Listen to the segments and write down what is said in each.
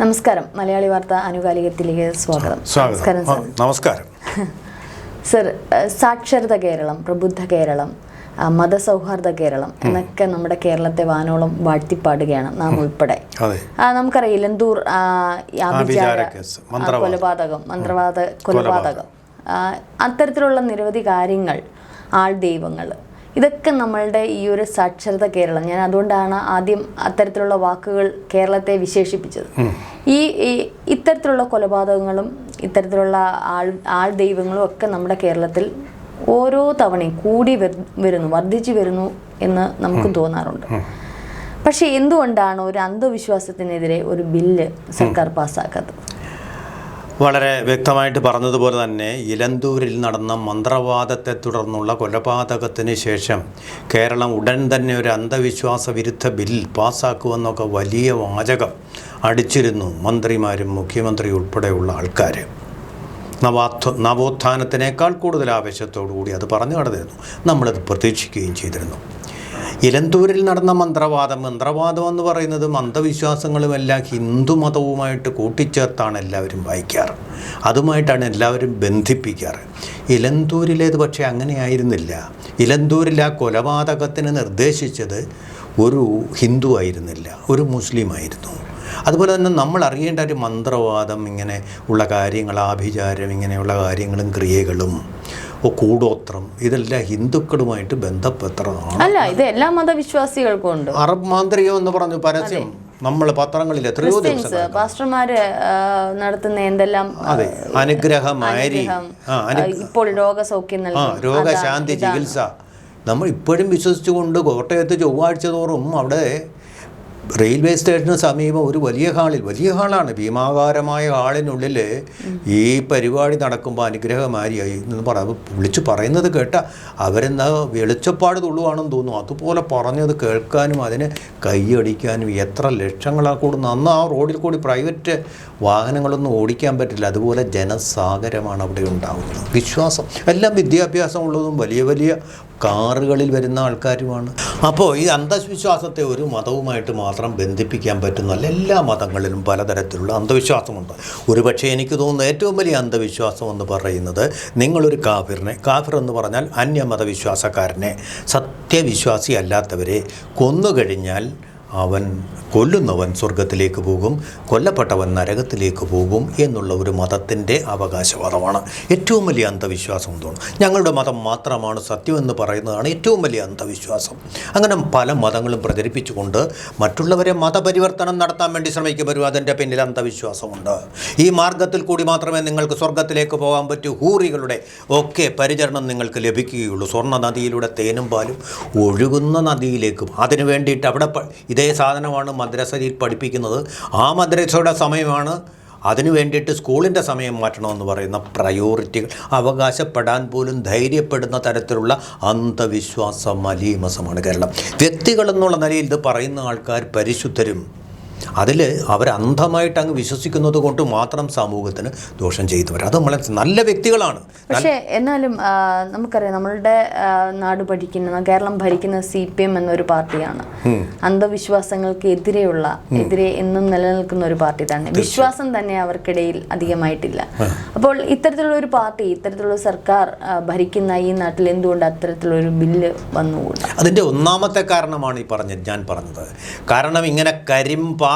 നമസ്കാരം. മലയാളി വാർത്ത ആനുകാലികത്തിലേക്ക് സ്വാഗതം. നമസ്കാരം നമസ്കാരം. സർ സാക്ഷരത കേരളം പ്രബുദ്ധ കേരളം മതസൗഹാർദ്ദ കേരളം എന്നൊക്കെ നമ്മുടെ കേരളത്തെ വാനോളം വാഴ്ത്തിപ്പാടുകയാണ് നാം ഉൾപ്പെടെ. നമുക്കറിയാം ഇലന്തൂർ. കൊലപാതകം മന്ത്രവാദ കൊലപാതകം. അത്തരത്തിലുള്ള നിരവധി കാര്യങ്ങൾ ആൾ ദൈവങ്ങൾ ഇതൊക്കെ നമ്മളുടെ ഈ ഒരു സാക്ഷരത കേരളം. ഞാൻ അതുകൊണ്ടാണ് ആദ്യം അത്തരത്തിലുള്ള വാക്കുകൾ കേരളത്തെ വിശേഷിപ്പിച്ചത്. ഈ ഇത്തരത്തിലുള്ള കൊലപാതകങ്ങളും ഇത്തരത്തിലുള്ള ആൾ ആൾ ദൈവങ്ങളും ഒക്കെ നമ്മുടെ കേരളത്തിൽ ഓരോ തവണയും കൂടി വരുന്നു വർദ്ധിച്ചു വരുന്നു എന്ന് നമുക്ക് തോന്നാറുണ്ട്. പക്ഷേ എന്തുകൊണ്ടാണ് ഒരു അന്ധവിശ്വാസത്തിനെതിരെ ഒരു ബില്ല് സർക്കാർ പാസ്സാക്കാത്തത്? വളരെ വ്യക്തമായിട്ട് പറഞ്ഞതുപോലെ തന്നെ ഇലന്തൂരിൽ നടന്ന മന്ത്രവാദത്തെ തുടർന്നുള്ള കൊലപാതകത്തിന് ശേഷം കേരളം ഉടൻ തന്നെ ഒരു അന്ധവിശ്വാസ വിരുദ്ധ ബിൽ പാസ്സാക്കുമെന്നൊക്കെ വലിയ വാചകം അടിച്ചിരുന്നു മന്ത്രിമാരും മുഖ്യമന്ത്രി ഉൾപ്പെടെയുള്ള ആൾക്കാർ നവാത്വ നവോത്ഥാനത്തിനേക്കാൾ കൂടുതൽ ആവേശത്തോടു കൂടി അത് പറഞ്ഞു കടന്നിരുന്നു. നമ്മളത് പ്രതീക്ഷിക്കുകയും ചെയ്തിരുന്നു. ഇലന്തൂരിൽ നടന്ന മന്ത്രവാദം. മന്ത്രവാദം എന്ന് പറയുന്നത് അന്ധവിശ്വാസങ്ങളുമെല്ലാം ഹിന്ദു മതവുമായിട്ട് കൂട്ടിച്ചേർത്താണ് എല്ലാവരും വായിക്കാറ്. അതുമായിട്ടാണ് എല്ലാവരും ബന്ധിപ്പിക്കാറ്. ഇലന്തൂരിലേത് പക്ഷേ അങ്ങനെയായിരുന്നില്ല. ഇലന്തൂരിൽ ആ കൊലപാതകത്തിന് നിർദ്ദേശിച്ചത് ഒരു ഹിന്ദു ആയിരുന്നില്ല ഒരു മുസ്ലിം ആയിരുന്നു. അതുപോലെ തന്നെ നമ്മൾ അറിയേണ്ട ഒരു മന്ത്രവാദം ഇങ്ങനെ ഉള്ള കാര്യങ്ങൾ ആഭിചാരം ഇങ്ങനെയുള്ള കാര്യങ്ങളും ക്രിയകളും കൂടോത്രം ഇതെല്ലാം ഹിന്ദുക്കളുമായിട്ട് ബന്ധപ്പെട്ടതാണ് അല്ല ഇത് എല്ലാ മതവിശ്വാസികൾക്കും ഉണ്ട് അറബ് മാന്ത്രികം എന്ന് പറഞ്ഞു പരസ്യം നമ്മൾ പത്രങ്ങളിൽ എത്രയോ പാസ്റ്റർമാര് നടത്തുന്ന എന്തെല്ലാം അതെ അനുഗ്രഹമായി ഇപ്പോൾ രോഗസൗഖ്യം രോഗശാന്തി ചികിത്സ. നമ്മൾ ഇപ്പോഴും വിശ്വസിച്ചുകൊണ്ട് കോട്ടയത്ത് ചൊവ്വാഴ്ച തോറും അവിടെ റെയിൽവേ സ്റ്റേഷന് സമീപം ഒരു വലിയ ഹാളിൽ വലിയ ഹാളാണ്. ഭീമാകാരമായ ഹാളിനുള്ളിൽ ഈ പരിപാടി നടക്കുമ്പോൾ അനുഗ്രഹമാരിയായി എന്ന് പറ വിളിച്ചു പറയുന്നത് കേട്ട അവരെന്താ വെളിച്ചപ്പാട് തുള്ളുവാണെന്ന് തോന്നുന്നു. അതുപോലെ പറഞ്ഞത് കേൾക്കാനും അതിനെ കൈയടിക്കാനും എത്ര ലക്ഷങ്ങളാ കൂടെ. അന്ന് ആ റോഡിൽ കൂടി പ്രൈവറ്റ് വാഹനങ്ങളൊന്നും ഓടിക്കാൻ പറ്റില്ല. അതുപോലെ ജനസാഗരമാണ് അവിടെ ഉണ്ടാകുന്നത് വിശ്വാസം. എല്ലാം വിദ്യാഭ്യാസമുള്ളതും വലിയ വലിയ കാറുകളിൽ വരുന്ന ആൾക്കാരുമാണ്. അപ്പോൾ ഈ അന്ധവിശ്വാസത്തെ ഒരു മതവുമായിട്ട് മാത്രം ബന്ധിപ്പിക്കാൻ പറ്റുന്നല്ല എല്ലാ മതങ്ങളിലും പലതരത്തിലുള്ള അന്ധവിശ്വാസമുണ്ട്. ഒരുപക്ഷെ എനിക്ക് തോന്നുന്ന ഏറ്റവും വലിയ അന്ധവിശ്വാസം എന്ന് പറയുന്നത് നിങ്ങളൊരു കാഫിറിനെ കാഫിർ എന്ന് പറഞ്ഞാൽ അന്യമതവിശ്വാസക്കാരനെ സത്യവിശ്വാസി അല്ലാത്തവരെ കൊന്നുകഴിഞ്ഞാൽ അവൻ കൊല്ലുന്നവൻ സ്വർഗത്തിലേക്ക് പോകും കൊല്ലപ്പെട്ടവൻ നരകത്തിലേക്ക് പോകും എന്നുള്ള ഒരു മതത്തിന്റെ അവകാശവാദമാണ്. ഏറ്റവും വലിയ അന്ധവിശ്വാസം തോന്നുന്നു ഞങ്ങളുടെ മതം മാത്രമാണ് സത്യമെന്ന് പറയുന്നതാണ് ഏറ്റവും വലിയ അന്ധവിശ്വാസം. അങ്ങനെ പല മതങ്ങളും പ്രചരിപ്പിച്ചുകൊണ്ട് മറ്റുള്ളവരെ മതപരിവർത്തനം നടത്താൻ വേണ്ടി ശ്രമിക്കപ്പെടും അതിന്റെ പിന്നിൽ അന്ധവിശ്വാസമുണ്ട്. ഈ മാർഗത്തിൽ കൂടി മാത്രമേ നിങ്ങൾക്ക് സ്വർഗത്തിലേക്ക് പോകാൻ പറ്റൂ. ഹൂറികളുടെ ഒക്കെ പരിചരണം നിങ്ങൾക്ക് ലഭിക്കുകയുള്ളൂ. സ്വർണ നദിയിലൂടെ തേനും പാലും ഒഴുകുന്ന നദിയിലേക്കും. അതിനു വേണ്ടിയിട്ട് അവിടെ പ- ഇതേ സാധനമാണ് മദ്രസയിൽ പഠിപ്പിക്കുന്നത്. ആ മദ്രസയുടെ സമയമാണ്. അതിനു വേണ്ടിയിട്ട് സ്കൂളിന്റെ സമയം മാറ്റണമെന്ന് പറയുന്ന പ്രയോറിറ്റികൾ അവകാശപ്പെടാൻ പോലും ധൈര്യപ്പെടുന്ന തരത്തിലുള്ള അന്ധവിശ്വാസ മലീമസമാണ് കേരളം. വ്യക്തികളെന്നുള്ള നിലയിൽ ഇത് പറയുന്ന ആൾക്കാർ പരിശുദ്ധരും അതിൽ അവർ അന്ധമായിട്ട് അങ്ങ് വിശ്വസിക്കുന്നത് കൊണ്ട് മാത്രം സമൂഹത്തിന് ദോഷം ചെയ്തവർ അത് നമ്മളെ നല്ല വ്യക്തികളാണ്. പക്ഷേ എന്നാലും നമുക്കറിയാം നമ്മളുടെ നാട് ഭരിക്കുന്ന കേരളം ഭരിക്കുന്ന സി പി എം എന്നൊരു പാർട്ടിയാണ്. അന്ധവിശ്വാസങ്ങൾക്ക് എതിരെയുള്ള എതിരെ എന്നും നിലനിൽക്കുന്ന ഒരു പാർട്ടി തന്നെ വിശ്വാസം തന്നെ അവർക്കിടയിൽ അധികമായിട്ടില്ല. അപ്പോൾ ഇത്തരത്തിലുള്ള ഒരു പാർട്ടി ഇത്തരത്തിലുള്ള സർക്കാർ ഭരിക്കുന്ന ഈ നാട്ടിൽ എന്തുകൊണ്ട് അത്തരത്തിലുള്ള ഒരു ബില്ല് വന്നുകൂടാ? അതിന്റെ ഒന്നാമത്തെ കാരണമാണ് ഈ പറഞ്ഞത് ഞാൻ പറഞ്ഞത്. കാരണം ഇങ്ങനെ കരിമ്പാറകളുണ്ട്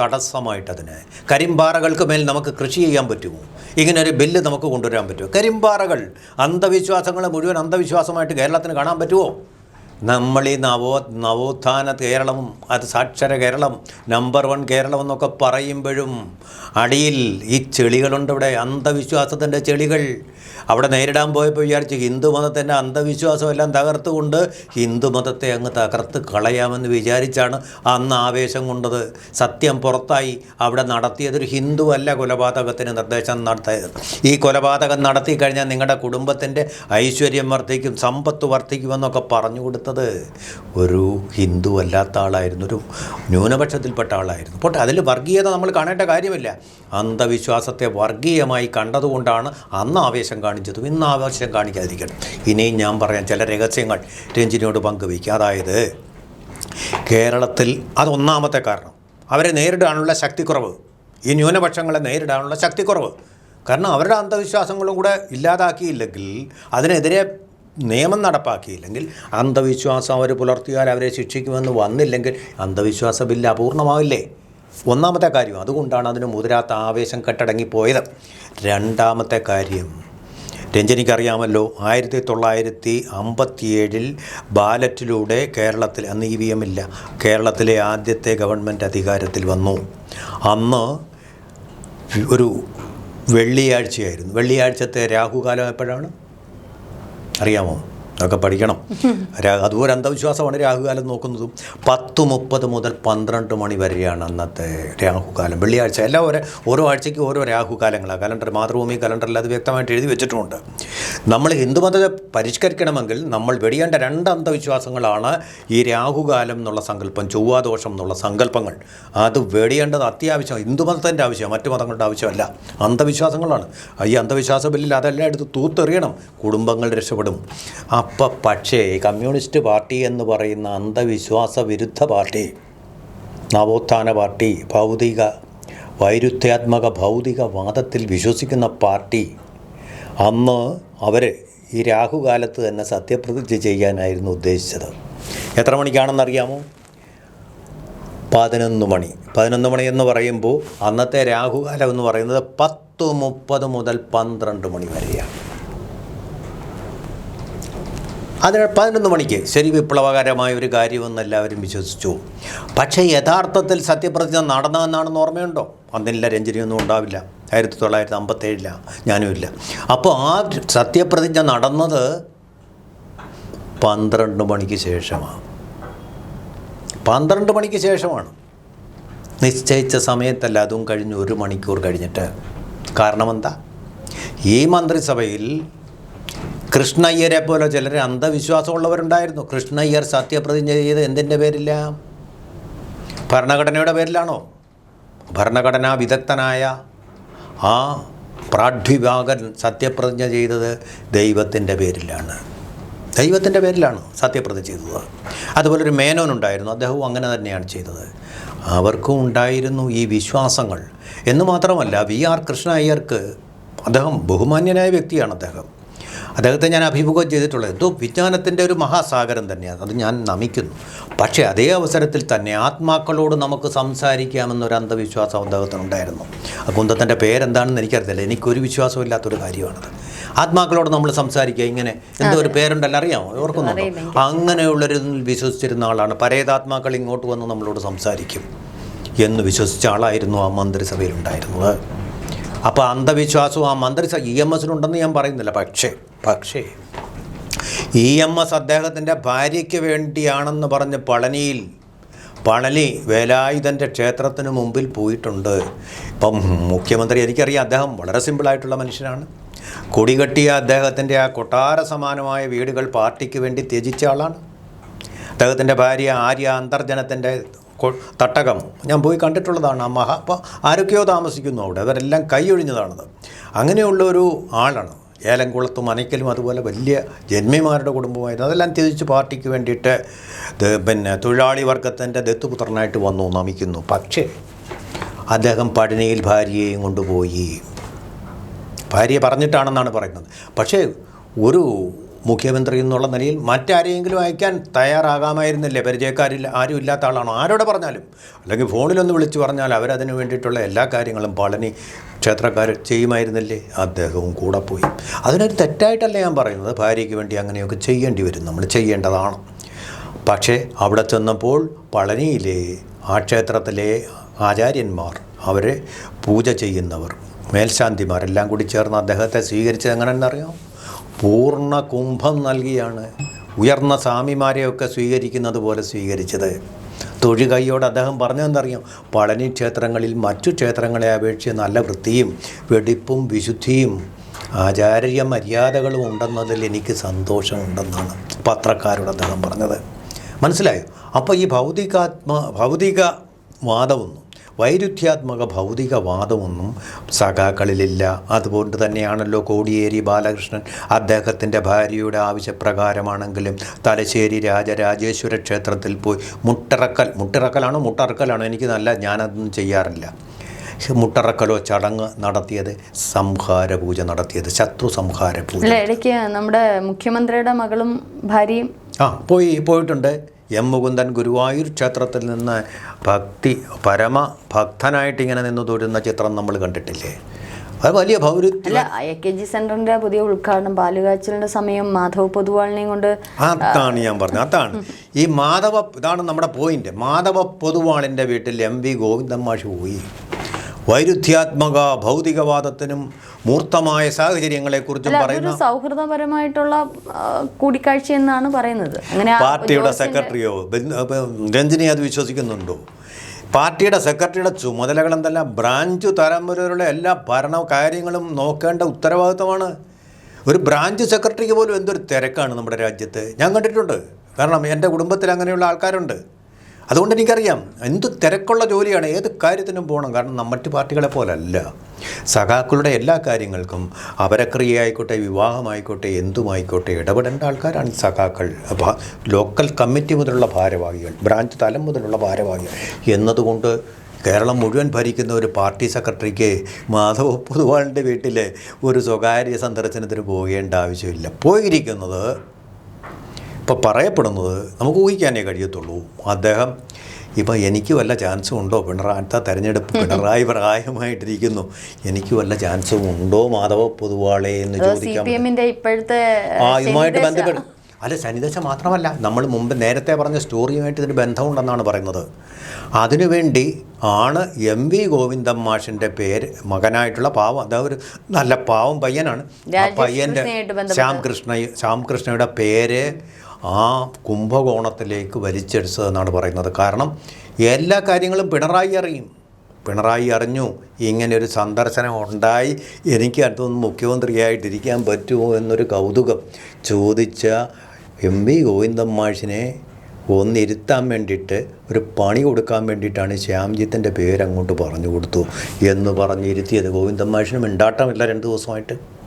തടസ്സമായിട്ട് അതിന്. കരിമ്പാറകൾക്ക് മേൽ നമുക്ക് കൃഷി ചെയ്യാൻ പറ്റുമോ? ഇങ്ങനൊരു ബില്ല് നമുക്ക് കൊണ്ടുവരാൻ പറ്റുമോ? കരിമ്പാറകൾ അന്ധവിശ്വാസങ്ങൾ മുഴുവൻ അന്ധവിശ്വാസമായിട്ട് കേരളത്തിന് കാണാൻ പറ്റുമോ? നമ്മൾ ഈ നവോ നവോത്ഥാന കേരളം അത് സാക്ഷര കേരളം നമ്പർ വൺ കേരളം എന്നൊക്കെ പറയുമ്പോഴും അടിയിൽ ഈ ചെളികളുണ്ട് ഇവിടെ അന്ധവിശ്വാസത്തിന്റെ ചെളികൾ. അവിടെ നേരിടാൻ പോയപ്പോൾ വിചാരിച്ചു ഹിന്ദു മതത്തിന്റെ അന്ധവിശ്വാസമെല്ലാം തകർത്തുകൊണ്ട് ഹിന്ദു മതത്തെ അങ്ങ് തകർത്ത് കളയാമെന്ന് വിചാരിച്ചാണ് അന്ന് ആവേശം കൊണ്ടത്. സത്യം പുറത്തായി അവിടെ നടത്തിയതൊരു ഹിന്ദു അല്ല കൊലപാതകത്തിന് നിർദ്ദേശം നടത്തിയത്. ഈ കൊലപാതകം നടത്തി കഴിഞ്ഞാൽ നിങ്ങളുടെ കുടുംബത്തിന്റെ ഐശ്വര്യം വർദ്ധിക്കും സമ്പത്ത് വർദ്ധിക്കുമെന്നൊക്കെ പറഞ്ഞു കൊടുത്തത് ഒരു ഹിന്ദു അല്ലാത്ത ആളായിരുന്നു ഒരു ന്യൂനപക്ഷത്തിൽപ്പെട്ട ആളായിരുന്നു. പോട്ടെ അതിൽ വർഗീയത നമ്മൾ കാണേണ്ട കാര്യമില്ല. അന്ധവിശ്വാസത്തെ വർഗീയമായി കണ്ടതുകൊണ്ടാണ് അന്ന് ആവേശം കാണിച്ചതും ഇന്ന് ആവേശം കാണിക്കാതിരിക്കണം. ഇനിയും ഞാൻ പറയാം ചില രഹസ്യങ്ങൾ രഞ്ജിനിയോട് പങ്കുവയ്ക്കുക അതായത് കേരളത്തിൽ അതൊന്നാമത്തെ കാരണം. അവരെ നേരിടാനുള്ള ശക്തിക്കുറവ്. ഈ ന്യൂനപക്ഷങ്ങളെ നേരിടാനുള്ള ശക്തിക്കുറവ്. കാരണം അവരുടെ അന്ധവിശ്വാസങ്ങളും കൂടെ ഇല്ലാതാക്കിയില്ലെങ്കിൽ അതിനെതിരെ നിയമം നടപ്പാക്കിയില്ലെങ്കിൽ അന്ധവിശ്വാസം അവർ പുലർത്തിയാൽ അവരെ ശിക്ഷിക്കുമെന്ന് വന്നില്ലെങ്കിൽ അന്ധവിശ്വാസ ബില്ല് അപൂർണമാവില്ലേ? ഒന്നാമത്തെ കാര്യം അതുകൊണ്ടാണ് അതിന് മുതിരാത്ത ആവേശം കെട്ടടങ്ങിപ്പോയത്. രണ്ടാമത്തെ കാര്യം രഞ്ജനിക്കറിയാമല്ലോ ആയിരത്തി തൊള്ളായിരത്തി അമ്പത്തിയേഴിൽ ബാലറ്റിലൂടെ കേരളത്തിൽ അന്ന് ഇ വി എം ഇല്ല കേരളത്തിലെ ആദ്യത്തെ ഗവൺമെന്റ് അധികാരത്തിൽ വന്നു. അന്ന് ഒരു വെള്ളിയാഴ്ചയായിരുന്നു. വെള്ളിയാഴ്ചത്തെ രാഹുകാലം എപ്പോഴാണ്? അറിയാമോ? അതൊക്കെ പഠിക്കണം. അതുപോലെ അന്ധവിശ്വാസമാണ് രാഹുകാലം നോക്കുന്നതും. പത്ത് മുപ്പത് മുതൽ പന്ത്രണ്ട് മണി വരെയാണ് അന്നത്തെ രാഹുകാലം. വെള്ളിയാഴ്ച എല്ലാ ഓരോ ഓരോ ആഴ്ചയ്ക്ക് ഓരോ രാഹുകാലങ്ങളാണ് കലണ്ടർ മാതൃഭൂമി കലണ്ടറിൽ അത് വ്യക്തമായിട്ട് എഴുതി വെച്ചിട്ടുമുണ്ട്. നമ്മൾ ഹിന്ദുമതത്തെ പരിഷ്കരിക്കണമെങ്കിൽ നമ്മൾ വെടിയേണ്ട രണ്ട് അന്ധവിശ്വാസങ്ങളാണ് ഈ രാഹുകാലം എന്നുള്ള സങ്കല്പം ചൊവ്വാദോഷം എന്നുള്ള സങ്കല്പങ്ങൾ. അത് വെടിയേണ്ടത് അത്യാവശ്യം ഹിന്ദുമതത്തിന്റെ ആവശ്യമാണ് മറ്റു മതങ്ങളുടെ ആവശ്യമല്ല. അന്ധവിശ്വാസങ്ങളാണ്. ഈ അന്ധവിശ്വാസ ബില്ലിൽ അതെല്ലാം എടുത്ത് തൂത്തെറിയണം. കുടുംബങ്ങൾ രക്ഷപ്പെടും. അപ്പം പക്ഷേ കമ്മ്യൂണിസ്റ്റ് പാർട്ടി എന്ന് പറയുന്ന അന്ധവിശ്വാസ വിരുദ്ധ പാർട്ടി നവോത്ഥാന പാർട്ടി ഭൗതിക വൈരുദ്ധ്യാത്മക ഭൗതികവാദത്തിൽ വിശ്വസിക്കുന്ന പാർട്ടി അന്ന് അവർ ഈ രാഹുകാലത്ത് തന്നെ സത്യപ്രതിജ്ഞ ചെയ്യാനായിരുന്നു ഉദ്ദേശിച്ചത്. എത്ര മണിക്കാണെന്നറിയാമോ? പതിനൊന്ന് മണി. പതിനൊന്ന് മണി എന്ന് പറയുമ്പോൾ അന്നത്തെ രാഹുകാലം എന്ന് പറയുന്നത് പത്ത് മുപ്പത് മുതൽ പന്ത്രണ്ട് മണി വരെയാണ്. അതിന് പതിനൊന്ന് മണിക്ക് ശരി വിപ്ലവകരമായ ഒരു കാര്യമെന്ന് എല്ലാവരും വിശ്വസിച്ചു. പക്ഷേ യഥാർത്ഥത്തിൽ സത്യപ്രതിജ്ഞ നടന്നതെന്നാണെന്ന് ഓർമ്മയുണ്ടോ? അന്നില്ല രഞ്ജനിയൊന്നും ഉണ്ടാവില്ല. ആയിരത്തി തൊള്ളായിരത്തി അമ്പത്തേഴില്ല ഞാനുമില്ല. അപ്പോൾ ആ സത്യപ്രതിജ്ഞ നടന്നത് പന്ത്രണ്ട് മണിക്ക് ശേഷമാണ്. പന്ത്രണ്ട് മണിക്ക് ശേഷമാണ്. നിശ്ചയിച്ച സമയത്തല്ല അതും കഴിഞ്ഞ് ഒരു മണിക്കൂർ കഴിഞ്ഞിട്ട്. കാരണമെന്താ? ഈ മന്ത്രിസഭയിൽ കൃഷ്ണയ്യരെ പോലെ ചിലർ അന്ധവിശ്വാസമുള്ളവരുണ്ടായിരുന്നു. കൃഷ്ണയ്യർ സത്യപ്രതിജ്ഞ ചെയ്ത് എന്തിന്റെ പേരില്ല? ഭരണഘടനയുടെ പേരിലാണോ? ഭരണഘടനാ വിദഗ്ധനായ ആ പ്രാഢ്വിഭാഗൻ സത്യപ്രതിജ്ഞ ചെയ്തത് ദൈവത്തിന്റെ പേരിലാണ്. ദൈവത്തിന്റെ പേരിലാണ് സത്യപ്രതിജ്ഞ ചെയ്തത്. അതുപോലെ ഒരു മേനോൻ ഉണ്ടായിരുന്നു അദ്ദേഹവും അങ്ങനെ തന്നെയാണ് ചെയ്തത്. അവർക്കും ഉണ്ടായിരുന്നു ഈ വിശ്വാസങ്ങൾ. എന്ന് മാത്രമല്ല വി ആർ കൃഷ്ണ അയ്യർക്ക് അദ്ദേഹം ബഹുമാന്യനായ വ്യക്തിയാണ് അദ്ദേഹം. അദ്ദേഹത്തെ ഞാൻ അഭിമുഖം ചെയ്തിട്ടുള്ളത്. എന്തോ വിജ്ഞാനത്തിന്റെ ഒരു മഹാസാഗരം തന്നെയാണ്. അത് ഞാൻ നമിക്കുന്നു. പക്ഷേ അതേ അവസരത്തിൽ തന്നെ ആത്മാക്കളോട് നമുക്ക് സംസാരിക്കാമെന്നൊരു അന്ധവിശ്വാസം അദ്ദേഹത്തിനുണ്ടായിരുന്നു ആ കുന്തത്തിന്റെ പേരെന്താണെന്ന് എനിക്കറിയത്തില്ല. എനിക്കൊരു വിശ്വാസമില്ലാത്തൊരു കാര്യമാണത്. ആത്മാക്കളോട് നമ്മൾ സംസാരിക്കുക. ഇങ്ങനെ എന്തോ ഒരു പേരുണ്ടല്ലോ അറിയാമോ? ഓർക്കുന്നുണ്ടോ? അങ്ങനെയുള്ളൊരു വിശ്വസിച്ചിരുന്ന ആളാണ്. പരേതാത്മാക്കൾ ഇങ്ങോട്ട് വന്ന് നമ്മളോട് സംസാരിക്കും. എന്ന് വിശ്വസിച്ച ആളായിരുന്നു ആ മന്ത്രിസഭയിലുണ്ടായിരുന്നത്. അപ്പോൾ അന്ധവിശ്വാസവും ആ മന്ത്രിസഭ ഇ എം എസിനുണ്ടെന്ന് ഞാൻ പറയുന്നില്ല. പക്ഷേ പക്ഷേ ഇ എം എസ് അദ്ദേഹത്തിന്റെ ഭാര്യയ്ക്ക് വേണ്ടിയാണെന്ന് പറഞ്ഞ് പളനിയിൽ പളനി വേലായുധന്റെ ക്ഷേത്രത്തിന് മുമ്പിൽ പോയിട്ടുണ്ട്. ഇപ്പം മുഖ്യമന്ത്രി എനിക്കറിയാം അദ്ദേഹം വളരെ സിമ്പിളായിട്ടുള്ള മനുഷ്യനാണ്. കൊടികെട്ടിയ അദ്ദേഹത്തിന്റെ ആ കൊട്ടാര സമാനമായ വീടുകൾ പാർട്ടിക്ക് വേണ്ടി ത്യജിച്ച ആളാണ്. അദ്ദേഹത്തിന്റെ ഭാര്യ ആര്യ അന്തർജനത്തിന്റെ തട്ടകം. ഞാൻ പോയി കണ്ടിട്ടുള്ളതാണ് ആ മഹാ അപ്പോൾ ആരൊക്കെയോ താമസിക്കുന്നു അവിടെ. അവരെല്ലാം കൈയൊഴിഞ്ഞതാണത്. അങ്ങനെയുള്ള ഒരു ആളാണ്. ഏലംകുളത്തും അനയ്ക്കലും അതുപോലെ വലിയ ജന്മിമാരുടെ കുടുംബമായിരുന്നു. അതെല്ലാം തിരിച്ച് പാർട്ടിക്ക് വേണ്ടിയിട്ട് പിന്നെ തൊഴിലാളി വർഗത്തിന്റെ ദത്തുപുത്രനായിട്ട് വന്നു നമിക്കുന്നു. പക്ഷേ അദ്ദേഹം പഴനിയിൽ ഭാര്യയെയും കൊണ്ടുപോയി. ഭാര്യയെ പറഞ്ഞിട്ടാണെന്നാണ് പറയുന്നത്. പക്ഷേ ഒരു മുഖ്യമന്ത്രി എന്നുള്ള നിലയിൽ മറ്റാരെയെങ്കിലും അയക്കാൻ തയ്യാറാകാമായിരുന്നില്ലേ? പരിചയക്കാരില്ല ആരും ഇല്ലാത്ത ആളാണോ? ആരോടെ പറഞ്ഞാലും? അല്ലെങ്കിൽ ഫോണിലൊന്ന് വിളിച്ചു പറഞ്ഞാൽ അവരതിന് വേണ്ടിയിട്ടുള്ള എല്ലാ കാര്യങ്ങളും പളനി ക്ഷേത്രക്കാർ ചെയ്യുമായിരുന്നില്ലേ? അദ്ദേഹവും കൂടെ പോയി. അതിനൊരു തെറ്റായിട്ടല്ല ഞാൻ പറയുന്നത്. ഭാര്യയ്ക്ക് വേണ്ടി അങ്ങനെയൊക്കെ ചെയ്യേണ്ടി വരും. നമ്മൾ ചെയ്യേണ്ടതാണ്. പക്ഷേ അവിടെ ചെന്നപ്പോൾ പളനിയിലെ ആ ക്ഷേത്രത്തിലെ ആചാര്യന്മാർ അവരെ പൂജ ചെയ്യുന്നവർ മേൽശാന്തിമാരെല്ലാം കൂടി ചേർന്ന് അദ്ദേഹത്തെ സ്വീകരിച്ചത് എങ്ങനെയെന്നറിയാം പൂർണ കുംഭം നൽകിയാണ് ഉയർന്ന സ്വാമിമാരെയൊക്കെ സ്വീകരിക്കുന്നത് പോലെ സ്വീകരിച്ചത്. തൊഴുകൈയോട് അദ്ദേഹം പറഞ്ഞതെന്നറിയാം പളനി ക്ഷേത്രങ്ങളിൽ മറ്റു ക്ഷേത്രങ്ങളെ അപേക്ഷിച്ച് നല്ല വൃത്തിയും വെടിപ്പും വിശുദ്ധിയും ആചാര്യ മര്യാദകളും ഉണ്ടെന്നതിൽ എനിക്ക് സന്തോഷമുണ്ടെന്നാണ് പത്രക്കാരോട് അദ്ദേഹം പറഞ്ഞത്. മനസ്സിലായോ? അപ്പോൾ ഈ ഭൗതികാത്മ ഭൗതികവാദമൊന്നും വൈരുദ്ധ്യാത്മക ഭൗതികവാദമൊന്നും സഖാക്കളിലില്ല. അതുകൊണ്ട് തന്നെയാണല്ലോ കോടിയേരി ബാലകൃഷ്ണൻ അദ്ദേഹത്തിന്റെ ഭാര്യയുടെ ആവശ്യപ്രകാരമാണെങ്കിലും തലശ്ശേരി രാജരാജേശ്വര ക്ഷേത്രത്തിൽ പോയി മുട്ടിറക്കൽ മുട്ടിറക്കലാണോ മുട്ടറക്കലാണോ? എനിക്ക് നല്ല ഞാനതൊന്നും ചെയ്യാറില്ല. മുട്ടറക്കലോ ചടങ്ങ് നടത്തിയത് സംഹാര പൂജ നടത്തിയത് ശത്രു സംഹാര പൂജ ഇടയ്ക്ക് നമ്മുടെ മുഖ്യമന്ത്രിയുടെ മകളും ഭാര്യയും ആ പോയി പോയിട്ടുണ്ട്. എം മുകുന്ദൻ ഗുരുവായൂർ ക്ഷേത്രത്തിൽ നിന്ന് ഭക്തി പരമ ഭക്തനായിട്ട് ഇങ്ങനെ നിന്ന് തൊഴുന്ന ചിത്രം നമ്മൾ കണ്ടിട്ടില്ലേ? അത് വലിയ അല്ല എ കെ ജി സെന്ററിന്റെ പുതിയ ഉദ്ഘാടനം പാലുകാച്ചലിന്റെ സമയം മാധവ പൊതുവാളിനെയും കൊണ്ട് അതാണ് ഞാൻ പറഞ്ഞത് അതാണ്. ഈ മാധവ ഇതാണ് നമ്മുടെ പോയിന്റ്. മാധവ പൊതുവാളിന്റെ വീട്ടിൽ എം വി ഗോവിന്ദൻ മാഷ് പോയി. വൈരുദ്ധ്യാത്മക ഭൗതികവാദത്തിനും മൂർത്തമായ സാഹചര്യങ്ങളെക്കുറിച്ചും കുറിച്ചും പറയുന്ന സൗഹൃദപരമായിട്ടുള്ള കൂടിക്കാഴ്ച എന്നാണ് പറയുന്നത്. പാർട്ടിയുടെ സെക്രട്ടറിയോ രഞ്ജിനി അത് വിശ്വസിക്കുന്നുണ്ടോ? പാർട്ടിയുടെ സെക്രട്ടറിയുടെ ചുമതലകൾ എന്തല്ല? ബ്രാഞ്ച് തരം വരെയുള്ള എല്ലാ ഭരണ കാര്യങ്ങളും നോക്കേണ്ട ഉത്തരവാദിത്തമാണ് ഒരു ബ്രാഞ്ച് സെക്രട്ടറിക്ക് പോലും എന്തൊരു തിരക്കാണ് നമ്മുടെ രാജ്യത്ത്? ഞാൻ കണ്ടിട്ടുണ്ട്. കാരണം എന്റെ കുടുംബത്തിൽ അങ്ങനെയുള്ള ആൾക്കാരുണ്ട്. അതുകൊണ്ട് എനിക്കറിയാം എന്ത് തിരക്കുള്ള ജോലിയാണ് ഏത് കാര്യത്തിനും പോകണം. കാരണം നമ്മൾ മറ്റ് പാർട്ടികളെ പോലല്ല. സഖാക്കളുടെ എല്ലാ കാര്യങ്ങൾക്കും അപരക്രിയ ആയിക്കോട്ടെ വിവാഹമായിക്കോട്ടെ എന്തുമായിക്കോട്ടെ ഇടപെടേണ്ട ആൾക്കാരാണ് സഖാക്കൾ. ലോക്കൽ കമ്മിറ്റി മുതലുള്ള ഭാരവാഹികൾ ബ്രാഞ്ച് തലം മുതലുള്ള ഭാരവാഹികൾ. എന്നതുകൊണ്ട് കേരളം മുഴുവൻ ഭരിക്കുന്ന ഒരു പാർട്ടി സെക്രട്ടറിക്ക് മാധവ പൊതുവാളിന്റെ വീട്ടിൽ ഒരു സ്വകാര്യ സന്ദർശനത്തിന് പോകേണ്ട ആവശ്യമില്ല. പോയിരിക്കുന്നത് ഇപ്പോൾ പറയപ്പെടുന്നത് നമുക്ക് ഊഹിക്കാനേ കഴിയത്തുള്ളൂ. അദ്ദേഹം ഇപ്പം എനിക്ക് വല്ല ചാൻസും ഉണ്ടോ? പിണറായി അടുത്ത തെരഞ്ഞെടുപ്പ് പിണറായി പ്രായമായിട്ടിരിക്കുന്നു. എനിക്ക് വല്ല ചാൻസും ഉണ്ടോ? മാധവ പൊതുവാളെ എന്ന് ചോദിക്കാം ആ ഇതുമായിട്ട് ബന്ധപ്പെട്ട് അല്ല ശനിദശ മാത്രമല്ല. നമ്മൾ മുമ്പ് നേരത്തെ പറഞ്ഞ സ്റ്റോറിയുമായിട്ട് ഇതിന് ബന്ധമുണ്ടെന്നാണ് പറയുന്നത്. അതിനുവേണ്ടി ആണ് എം വി ഗോവിന്ദൻ മാഷിന്റെ പേര് മകനായിട്ടുള്ള പാവം. അതായത് ഒരു നല്ല പാവം പയ്യനാണ്. ആ പയ്യന്റെ ശ്യാംകൃഷ്ണ ശ്യാംകൃഷ്ണയുടെ കൃഷ്ണ ശ്യാം കൃഷ്ണയുടെ പേര് ആ കുംഭകോണത്തിലേക്ക് വലിച്ചെടുത്തതെന്നാണ് പറയുന്നത്. കാരണം എല്ലാ കാര്യങ്ങളും പിണറായി അറിയും. പിണറായി അറിഞ്ഞു ഇങ്ങനെ ഒരു സന്ദർശനം ഉണ്ടായി. എനിക്ക് അടുത്തൊന്ന് മുഖ്യമന്ത്രിയായിട്ടിരിക്കാൻ പറ്റുമോ എന്നൊരു കൗതുകം ചോദിച്ച എം വി ഗോവിന്ദൻ മാഷിനെ ഒന്നിരുത്താൻ വേണ്ടിയിട്ട് ഒരു പണി കൊടുക്കാൻ വേണ്ടിയിട്ടാണ് ശ്യാംജിത്തിന്റെ പേര് അങ്ങോട്ട് പറഞ്ഞു കൊടുത്തു എന്ന് പറഞ്ഞിരുത്തിയത് ഗോവിന്ദൻ മാഷിനും മിണ്ടാട്ടമില്ല രണ്ട് ദിവസമായിട്ട്.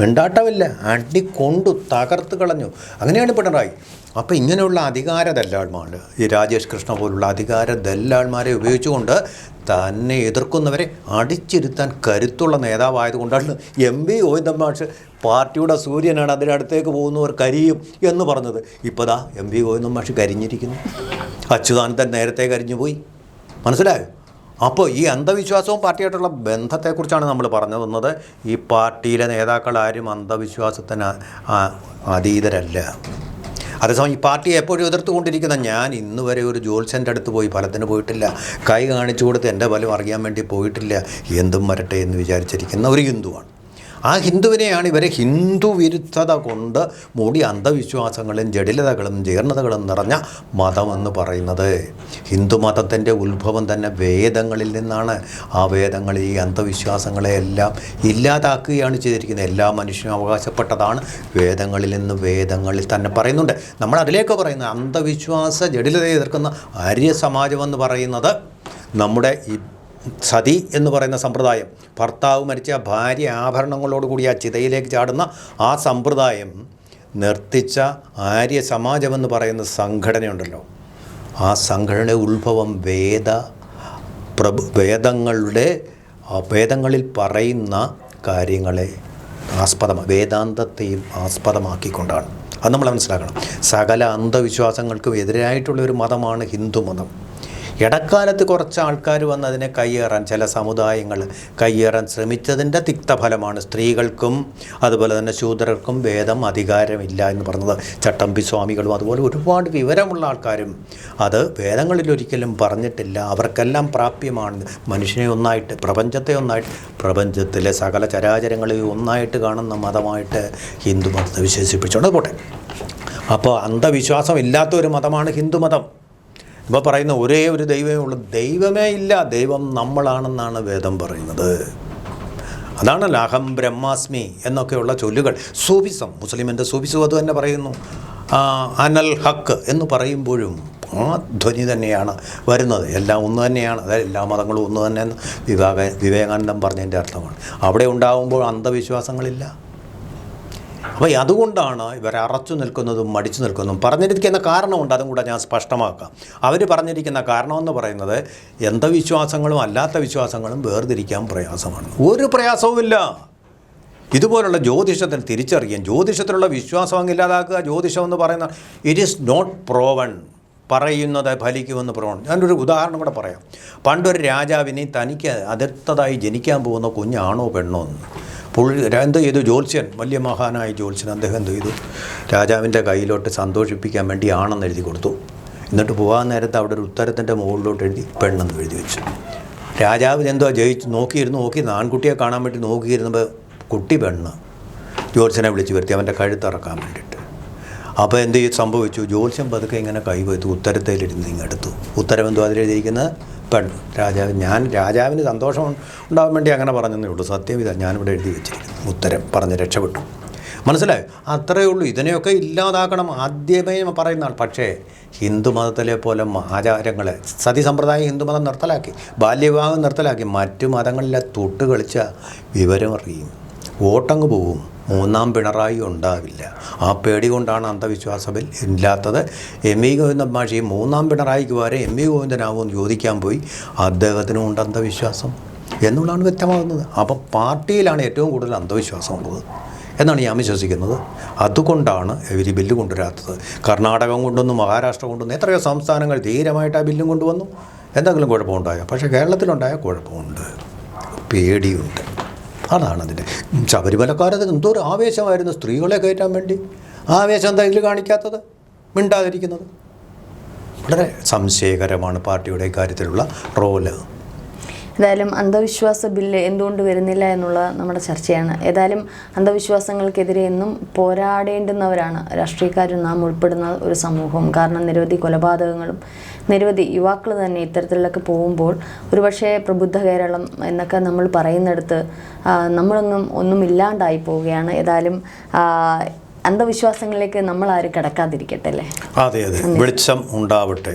മിണ്ടാട്ടമില്ല. അടിക്കൊണ്ടു കൊണ്ടു തകർത്ത് കളഞ്ഞു. അങ്ങനെയാണ് പിണറായി. അപ്പോൾ ഇങ്ങനെയുള്ള അധികാര ദല്ലാൾമാർ ഈ രാജേഷ് കൃഷ്ണ പോലുള്ള അധികാര ദല്ലാൾമാരെ ഉപയോഗിച്ചുകൊണ്ട് തന്നെ എതിർക്കുന്നവരെ അടിച്ചിരുത്താൻ കരുത്തുള്ള നേതാവായതുകൊണ്ടാണ് എം വി ഗോവിന്ദൻ മാഷ് പാർട്ടിയുടെ സൂര്യനാണ് അതിനടുത്തേക്ക് പോകുന്നവർ കരിയും എന്ന് പറഞ്ഞത്. ഇപ്പോൾ ദാ എം വി ഗോവിന്ദൻ കരിഞ്ഞിരിക്കുന്നു. അച്യുതാനന്ദൻ നേരത്തെ കരിഞ്ഞുപോയി. മനസ്സിലായോ? അപ്പോൾ ഈ അന്ധവിശ്വാസവും പാർട്ടിയായിട്ടുള്ള ബന്ധത്തെക്കുറിച്ചാണ് നമ്മൾ പറഞ്ഞു തന്നത് ഈ പാർട്ടിയിലെ നേതാക്കൾ ആരും അന്ധവിശ്വാസത്തിന് അതീതരല്ല. അതേസമയം ഈ പാർട്ടി എപ്പോഴും എതിർത്തുകൊണ്ടിരിക്കുന്ന ഞാൻ ഇന്ന് വരെ ഒരു ജോത്സ്യന്റെ അടുത്ത് പോയി ഫലത്തിന് പോയിട്ടില്ല. കൈ കാണിച്ചു കൊടുത്ത് എന്റെ ഫലം അറിയാൻ വേണ്ടി പോയിട്ടില്ല. എന്തും വരട്ടെ എന്ന് വിചാരിച്ചിരിക്കുന്ന ഒരു ഹിന്ദുവാണ്. ആ ഹിന്ദുവിനെയാണ് ഇവരെ ഹിന്ദു വിരുദ്ധത കൊണ്ട് മൂടി അന്ധവിശ്വാസങ്ങളും ജടിലതകളും ജീർണതകളും നിറഞ്ഞ മതമെന്ന് പറയുന്നത്. ഹിന്ദു മതത്തിന്റെ ഉത്ഭവം തന്നെ വേദങ്ങളിൽ നിന്നാണ്. ആ വേദങ്ങൾ ഈ അന്ധവിശ്വാസങ്ങളെ എല്ലാം ഇല്ലാതാക്കുകയാണ് ചെയ്തിരിക്കുന്നത്. എല്ലാ മനുഷ്യനും അവകാശപ്പെട്ടതാണ് വേദങ്ങളിൽ നിന്ന് വേദങ്ങളിൽ തന്നെ പറയുന്നുണ്ട്. നമ്മൾ അതിലേക്ക് പറയുന്നത് അന്ധവിശ്വാസ ജടിലതയെ എതിർക്കുന്ന ആര്യ സമാജമെന്ന് പറയുന്നത് നമ്മുടെ ഈ സതി എന്ന് പറയുന്ന സമ്പ്രദായം. ഭർത്താവ് മരിച്ച ഭാര്യ ആഭരണങ്ങളോട് കൂടി ആ ചിതയിലേക്ക് ചാടുന്ന ആ സമ്പ്രദായം നിർത്തിച്ച ആര്യ സമാജമെന്ന് പറയുന്ന സംഘടനയുണ്ടല്ലോ. ആ സംഘടന ഉത്ഭവം വേദ പ്രഭു വേദങ്ങളുടെ വേദങ്ങളിൽ പറയുന്ന കാര്യങ്ങളെ ആസ്പദം വേദാന്തത്തെയും ആസ്പദമാക്കിക്കൊണ്ടാണ്. അത് നമ്മൾ മനസ്സിലാക്കണം. സകല അന്ധവിശ്വാസങ്ങൾക്കും എതിരായിട്ടുള്ള ഒരു മതമാണ് ഹിന്ദു മതം ഇടക്കാലത്ത് കുറച്ച് ആൾക്കാർ വന്ന് അതിനെ കയ്യേറാൻ ചില സമുദായങ്ങൾ കയ്യേറാൻ ശ്രമിച്ചതിന്റെ തിക്തഫലമാണ് സ്ത്രീകൾക്കും അതുപോലെ തന്നെ ശൂദ്രർക്കും വേദം അധികാരമില്ല എന്ന് പറഞ്ഞത് ചട്ടമ്പി സ്വാമികളും. അതുപോലെ ഒരുപാട് വിവരമുള്ള ആൾക്കാരും അത് വേദങ്ങളിൽ ഒരിക്കലും പറഞ്ഞിട്ടില്ല. അവർക്കെല്ലാം പ്രാപ്യമാണ്. മനുഷ്യനെ ഒന്നായിട്ട് പ്രപഞ്ചത്തെ ഒന്നായിട്ട് പ്രപഞ്ചത്തിലെ സകല ചരാചരങ്ങളെ ഒന്നായിട്ട് കാണുന്ന മതമായിട്ട് ഹിന്ദു മതത്തെ വിശേഷിപ്പിച്ചുകൊണ്ട് പോട്ടെ. അപ്പോൾ അന്ധവിശ്വാസം ഇല്ലാത്ത ഒരു മതമാണ് ഹിന്ദുമതം. ഇപ്പോൾ പറയുന്ന ഒരേ ഒരു ദൈവമേ ഉള്ളൂ. ദൈവമേ ഇല്ല ദൈവം നമ്മളാണെന്നാണ് വേദം പറയുന്നത്. അതാണല്ലോ അഹം ബ്രഹ്മാസ്മി എന്നൊക്കെയുള്ള ചൊല്ലുകൾ. സൂഫിസം മുസ്ലിമിന്റെ സൂഫിസം അത് തന്നെ പറയുന്നു. അനൽ ഹക്ക് എന്ന് പറയുമ്പോഴും ആ ധ്വനി തന്നെയാണ് വരുന്നത്. എല്ലാം ഒന്ന് തന്നെയാണ്. അതായത് എല്ലാ മതങ്ങളും ഒന്ന് തന്നെ എന്ന് വിവേക വിവേകാനന്ദം പറഞ്ഞതിന്റെ അർത്ഥമാണ്. അവിടെ ഉണ്ടാകുമ്പോൾ അന്ധവിശ്വാസങ്ങളില്ല. അപ്പോൾ അതുകൊണ്ടാണ് ഇവർ അറച്ചു നിൽക്കുന്നതും മടിച്ചു നിൽക്കുന്നതും പറഞ്ഞിരിക്കുന്ന കാരണമുണ്ട്. അതും കൂടെ ഞാൻ സ്പഷ്ടമാക്കാം. അവർ പറഞ്ഞിരിക്കുന്ന കാരണമെന്ന് പറയുന്നത് അന്ധവിശ്വാസങ്ങളും അല്ലാത്ത വിശ്വാസങ്ങളും വേർതിരിക്കാൻ പ്രയാസമാണ്. ഒരു പ്രയാസവുമില്ല. ഇതുപോലുള്ള ജ്യോതിഷത്തിൽ തിരിച്ചറിയാൻ ജ്യോതിഷത്തിലുള്ള വിശ്വാസം അങ്ങ് ഇല്ലാതാക്കുക ജ്യോതിഷം എന്ന് പറയുന്ന ഇറ്റ് ഈസ് നോട്ട് പ്രോവൺ പറയുന്നത് ഫലിക്കുമെന്ന് പ്രവണം ഞാനൊരു ഉദാഹരണം കൂടെ പറയാം. പണ്ടൊരു രാജാവിനെ തനിക്ക് അതിർത്തതായി ജനിക്കാൻ പോകുന്ന കുഞ്ഞാണോ പെണ്ണോ എന്ന്. പുള്ളി എന്ത് ചെയ്തു ജ്യോത്സ്യൻ വലിയ മഹാനായ ജ്യോത്സ്യൻ അദ്ദേഹം എന്ത് ചെയ്തു? രാജാവിന്റെ കയ്യിലോട്ട് സന്തോഷിപ്പിക്കാൻ വേണ്ടി ആണെന്ന് എഴുതി കൊടുത്തു. എന്നിട്ട് പോകാൻ നേരത്ത് അവിടെ ഒരു ഉത്തരത്തിന്റെ മുകളിലോട്ട് എഴുതി പെണ്ണെന്ന് എഴുതി വെച്ചു. രാജാവ് എന്തോ ജയിച്ച് നോക്കിയിരുന്നു നോക്കി ആൺകുട്ടിയെ കാണാൻ വേണ്ടി നോക്കിയിരുന്നപ്പോൾ കുട്ടി പെണ്ണ് ജോത്സ്യനെ വിളിച്ചു വരുത്തി അവന്റെ കഴുത്തിറക്കാൻ വേണ്ടിയിട്ട്. അപ്പോൾ എന്ത് സംഭവിച്ചു. ജ്യോത്സ്യം പതുക്കെ ഇങ്ങനെ കൈവയ്ത്തു ഉത്തരത്തിലിരുന്ന് ഇങ്ങെടുത്തു ഉത്തരം എന്തോ അതിലെഴുതിയിരിക്കുന്നത് പെണ്ണ് രാജാവ് ഞാൻ രാജാവിന് സന്തോഷം ഉണ്ടാവാൻ വേണ്ടി അങ്ങനെ പറഞ്ഞതേ ഉള്ളൂ. സത്യം ഇതാ ഞാനിവിടെ എഴുതി വെച്ചിരിക്കുന്നു. ഉത്തരം പറഞ്ഞ് രക്ഷപ്പെട്ടു. മനസ്സിലായോ? അത്രയേ ഉള്ളൂ. ഇതിനെയൊക്കെ ഇല്ലാതാക്കണം ആദ്യമേ പറയുന്ന ആൾ. പക്ഷേ ഹിന്ദു മതത്തിലെ പോലെ ആചാരങ്ങളെ സതി സമ്പ്രദായം ഹിന്ദു മതം നിർത്തലാക്കി ബാല്യവിവാഹം നിർത്തലാക്കി മറ്റു മതങ്ങളിലെ തൊട്ട് കളിച്ച വിവരം അറിയും. വോട്ടങ്ങ് പോവും. മൂന്നാം പിണറായി ഉണ്ടാവില്ല. ആ പേടി കൊണ്ടാണ് അന്ധവിശ്വാസത്തിൽ ഇല്ലാത്തത്. എം വി ഗോവിന്ദൻ മാഷി മൂന്നാം പിണറായിക്ക് വരെ എം വി ഗോവിന്ദനാവുമെന്ന് ചോദിക്കാൻ പോയി. അദ്ദേഹത്തിനും ഉണ്ട് അന്ധവിശ്വാസം എന്നുള്ളതാണ് വ്യക്തമാകുന്നത്. അപ്പോൾ പാർട്ടിയിലാണ് ഏറ്റവും കൂടുതൽ അന്ധവിശ്വാസം ഉള്ളത് എന്നാണ് ഞാൻ വിശ്വസിക്കുന്നത്. അതുകൊണ്ടാണ് ഇവർ ബില്ല് കൊണ്ടുവരാത്തത്. കർണാടകം കൊണ്ടുവന്നു മഹാരാഷ്ട്ര കൊണ്ടുവന്നു എത്രയോ സംസ്ഥാനങ്ങൾ ധീരമായിട്ട് ആ ബില്ലും കൊണ്ടുവന്നു. എന്തെങ്കിലും കുഴപ്പമുണ്ടായോ പക്ഷേ കേരളത്തിലുണ്ടായ കുഴപ്പമുണ്ട്. പേടിയുണ്ട്. അതാണ് അതിന്റെ ശബരിമലക്കാരത് എന്തോ ഒരു ആവേശമായിരുന്നു സ്ത്രീകളെ കയറ്റാൻ വേണ്ടി. ആവേശം എന്താ ഇതിൽ കാണിക്കാത്തത്? മിണ്ടാതിരിക്കുന്നത്. വളരെ സംശയകരമാണ് പാർട്ടിയുടെ കാര്യത്തിലുള്ള റോൽ ഏതായാലും അന്ധവിശ്വാസ ബില്ല് എന്തുകൊണ്ട് വരുന്നില്ല എന്നുള്ള നമ്മുടെ ചർച്ചയാണ്. ഏതായാലും അന്ധവിശ്വാസങ്ങൾക്കെതിരെ എന്നും പോരാടേണ്ടുന്നവരാണ് രാഷ്ട്രീയക്കാരും നാം ഉൾപ്പെടുന്ന ഒരു സമൂഹം കാരണം നിരവധി കൊലപാതകങ്ങളും നിരവധി യുവാക്കൾ തന്നെ ഇത്തരത്തിലൊക്കെ പോകുമ്പോൾ ഒരുപക്ഷേ പ്രബുദ്ധ കേരളം എന്നൊക്കെ നമ്മൾ പറയുന്നിടത്ത് നമ്മളൊന്നും ഒന്നും ഇല്ലാണ്ടായി പോവുകയാണ്. ഏതായാലും അന്ധവിശ്വാസങ്ങളിലേക്ക് നമ്മൾ ആരും കിടക്കാതിരിക്കട്ടെ അല്ലേ? അതെ അതെ. വെളിച്ചം ഉണ്ടാവട്ടെ.